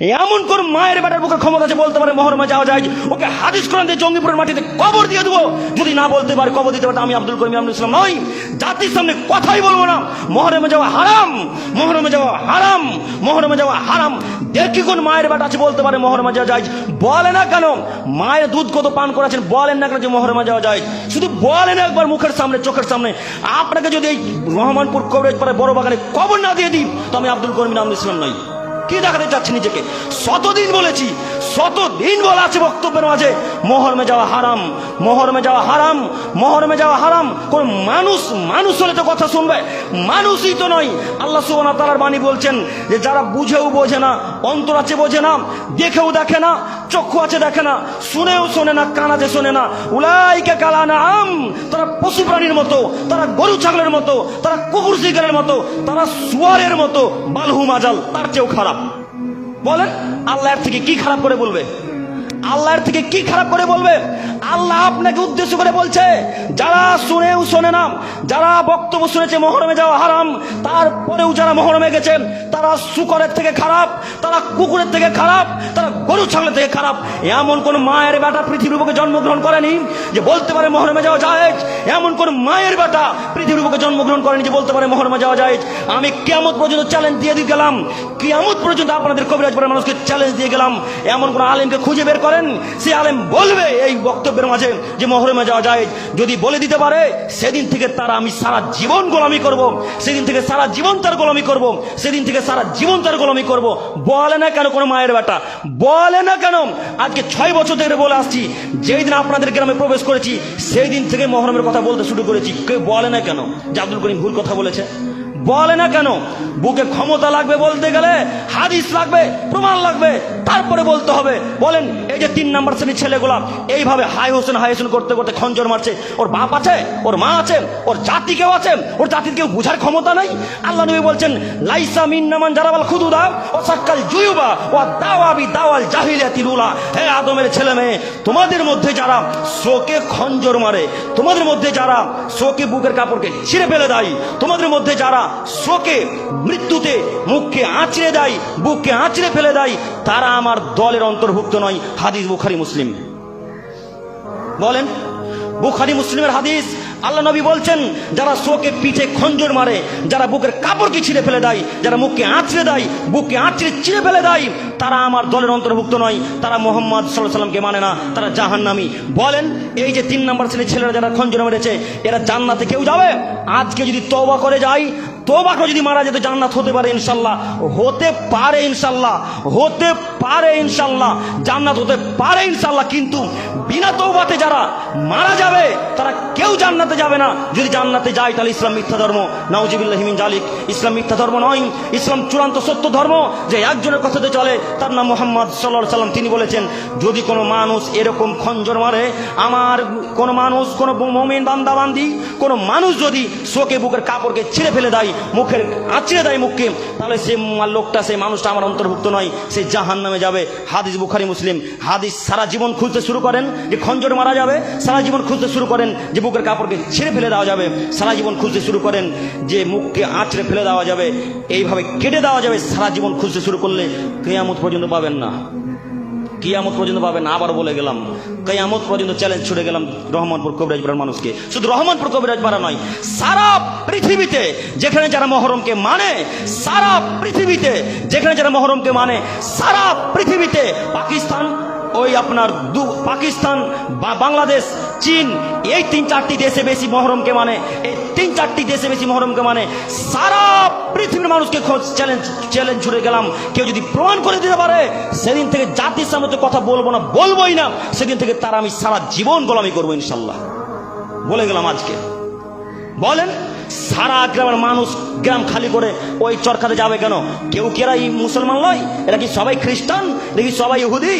এমন কোন মায়ের বেটার বুকে ক্ষমতা আছে বলতে পারে মহরমে যাওয়া যায়? ওকে হাদিস কোরআন দিয়ে জঙ্গিপুরের মাটিতে কবর দিয়ে দেবো। যদি না বলতে পারে, কবর দিতে পারে আমি আব্দুল করিম আব্দুল ইসলাম নই। জাতির সামনে কথাই বলব না। মহরমে যাওয়া হারাম। মহরমে যাওয়া হারাম। মহরমে যাওয়া হারাম। দেখি কোন মায়ের বেটা আছে বলতে পারে মহরমে যাওয়া যায়। বলে না কেন? মায়ের দুধ কত পান করেছেন, বলেন না কেন যে মহরমে যাওয়া যায়? শুধু বলেন একবার মুখের সামনে, চোখের সামনে। আপনাকে যদি এই রহমানপুর কবরেজ পারে বড় বাগানে কবর না দিয়ে দিই, তো আমি আব্দুল করিম নাম ইসলাম নই। কি দেখাতে চাচ্ছি নিজেকে? শতদিন বলেছি, শতদিন বলা আছে বক্তব্যের মাঝে। মহরমে যাওয়া হারাম, মহরমে যাওয়া হারাম, মহরমে যাওয়া হারাম। কোন মানুষ মানুষ হলে তো কথা শুনবে। মানুষই তো নয়। আল্লাহ সুবনা তালার বাণী বলছেন যে, যারা বুঝেও বোঝে না, অন্তর আছে বোঝে না, দেখেও দেখে না চক্ষু আছে, দেখে না। শুনেও শোনে না কান আছে শোনে না। উলাইকে কালানা আম। তারা পশু প্রাণীর মতো, তারা গরু ছাগলের মতো, তারা কুকুর শিকারের মতো, তারা সুয়ারের মতো। বালহু মাজাল, তার চেয়েও খারাপ। বলেন আল্লাহর থেকে কি খারাপ করে বলবে? আল্লাহর থেকে কি খারাপ করে বলবে? আল্লাহ আপনাকে উদ্দেশ্য করে বলছে, যারা শুনেও শোনে না, যারা বক্তব্য শুনেছে মহরমে যাওয়া হারাম, তারপরেও যারা মহরমে গেছে তারা শুকরের থেকে খারাপ, তারা কুকুরের থেকে খারাপ, তারা গরু ছাগলের থেকে খারাপ। এমন কোন মায়ের বেটা পৃথিবীর বুকে জন্মগ্রহণ করেনি যে বলতে পারে মহরমে যাওয়া যায় এমন কোন মায়ের বেটা পৃথিবীর বুকে জন্মগ্রহণ করেনি যে বলতে পারে মহরমে যাওয়া যায় আমি কেমন পর্যন্ত চ্যালেঞ্জ দিয়ে দিয়ে গেলাম। কেমন পর্যন্ত আপনাদের কবিরাজ মানুষকে চ্যালেঞ্জ দিয়ে গেলাম। এমন কোন আলিমকে খুঁজে বের করেন সে আলেম বলবে এই বক্তব্যের মাঝে যে মহরমে যাওয়া যায়। যদি বলে দিতে পারে, সেদিন থেকে তারা আমি সারা জীবন গোলামি করব। সেদিন থেকে সারা জীবন তার গোলামি করব। সেদিন থেকে সারা জীবন তার গোলামি করব। বলে না কেন কোনো মায়ের বেটা বলে না কেন? আজকে ছয় বছর ধরে বলে আসছি, যেই দিন আপনাদের গ্রামে প্রবেশ করেছি, সেই দিন থেকে মহরমের কথা বলতে শুরু করেছি। কেউ বলে না কেন? যে আব্দুল করিম ভুল কথা বলেছে। বলে না কেন? বুকে ক্ষমতা লাগবে বলতে গেলে, হাদিস লাগবে, প্রমাণ লাগবে, তারপরে বলতে হবে। বলেন, এই যে তিন নাম্বার শ্রেণির ছেলেগুলা এইভাবে হাই হোসেন হাই হোসেন করতে করতে খঞ্জর মারছে। ওর বাপ আছে, ওর মা আছে, ওর জাতি কেউ আছে, ওর জাতির কেউ বুঝার ক্ষমতা নাই। আল্লাহ নবী বলছেন, লাইসা মিন নামান জারাবাল খুদুদা ও সাক্কাল জুয়ুবা ও দাওয়াবি দাওয়াল জাহিলিয়াতি রুলা হে আদমের ছেলে মেয়ে, তোমাদের মধ্যে যারা শোকে খঞ্জর মারে, তোমাদের মধ্যে যারা শোকে বুকের কাপড়কে ছিঁড়ে ফেলে দেয়, তোমাদের মধ্যে যারা শোকে মৃত্যুতে মুখকে আঁচড়ে দেয়, বুককে আঁচড়ে ফেলে দেয়, তারা আমার দলের অন্তর্ভুক্ত নয়, হাদিস বুখারি, মুসলিম। বলেন, বুখারি, মুসলিমের হাদিস, আল্লাহ নবী বলছেন, যারা শোকে পিঠে খঞ্জর মারে, যারা বুকের কাপড়কে ছিঁড়ে ফেলে দেয়, যারা মুখকে আঁচড়ে দেয়, বুককে আঁচড়ে ছিঁড়ে ফেলে দেয়, তারা আমার দলের অন্তর্ভুক্ত নয়, তারা মোহাম্মদ সাল্লাহ সাল্লামকে মানে না, তারা জাহান্নামি। বলেন, এই যে তিন নম্বর শ্রেণির ছেলেরা যারা খঞ্জর মেরেছে, এরা জান্নাতে কেউ যাবে? আজকে যদি তওবা করে যায় তোবা করে যদি মারা যেত, জান্নাত হতে পারে ইনশাল্লাহ। হতে পারে ইনশাল্লাহ। হতে পারে ইনশাল্লাহ। জান্নাত হতে পারে ইনশাল্লাহ। কিন্তু বিনা তৌবাতে যারা মারা যাবে, তারা কেউ জান্নাতে যাবে না। যদি জান্নাতে যায়, তাহলে ইসলাম মিথ্যা ধর্ম। নাউজিবিল্লাহ হিমিন জালিক। ইসলাম মিথ্যা ধর্ম নয়। ইসলাম চূড়ান্ত সত্য ধর্ম। যে একজনের কথাতে চলে, তার নাম মোহাম্মদ সাল্লাহ সাল্লাম। তিনি বলেছেন, যদি কোনো মানুষ এরকম খঞ্জর মারে, আমার কোনো মানুষ, কোনো মমিন, বান্দা, বান্দি কোনো মানুষ যদি শোকে বুকের কাপড়কে ছিঁড়ে ফেলে দেয়, মুখের আঁচড়ে দেয় মুখকে, তাহলে সে লোকটা, সেই মানুষটা আমার অন্তর্ভুক্ত নয়, সে জাহান নামে যাবে। হাদিস বুখারি, মুসলিম। হাদিস সারা জীবন খুঁজতে শুরু করেন, যে খঞ্জর মারা যাবে, সারা জীবন খুঁজতে শুরু করেন, যে বুকের কাপড়কে ছিঁড়ে ফেলে দেওয়া যাবে, সারা জীবন খুঁজতে শুরু করেন, যে মুখকে আঁচড়ে ফেলে দেওয়া যাবে, এইভাবে কেটে দেওয়া যাবে, সারা জীবন খুঁজতে শুরু করলে কেয়ামত পর্যন্ত পাবেন না। কিয়ামত পর্যন্ত পাবেন না, আবার বলে গেলাম। কিয়ামত পর্যন্ত চ্যালেঞ্জ ছুড়ে গেলাম রহমানপুর কবিরাজ পাড়ার মানুষকে। শুধু রহমানপুর কবিরাজ পাড়া নয় সারা পৃথিবীতে যেখানে যারা মহরমকে মানে সারা পৃথিবীতে যেখানে যারা মহরমকে মানে সারা পৃথিবীতে পাকিস্তান ওই আপনার দু পাকিস্তান বাংলাদেশ, চীন, এই তিন চারটি দেশে বেশি মহরমকে মানে এই তিন চারটি দেশে বেশি মহরমকে মানে সারা পৃথিবীর মানুষকে খোঁজ চ্যালেঞ্জ চ্যালেঞ্জ ছুড়ে গেলাম। কেউ যদি প্রমাণ করে দিতে পারে, সেদিন থেকে জাতির সামনে তো কথা বলব না, বলবোই না, সেদিন থেকে তারা আমি সারা জীবন গোলামি করব ইনশাল্লাহ। বলে গেলাম আজকে। বলেন, সারা গ্রামের মানুষ গ্রাম খালি করে ওই চরকাতে যাবে কেন? কেউ কি এরা এই মুসলমান নয়? এরা কি সবাই খ্রিস্টান? দেখি সবাই ইহুদি?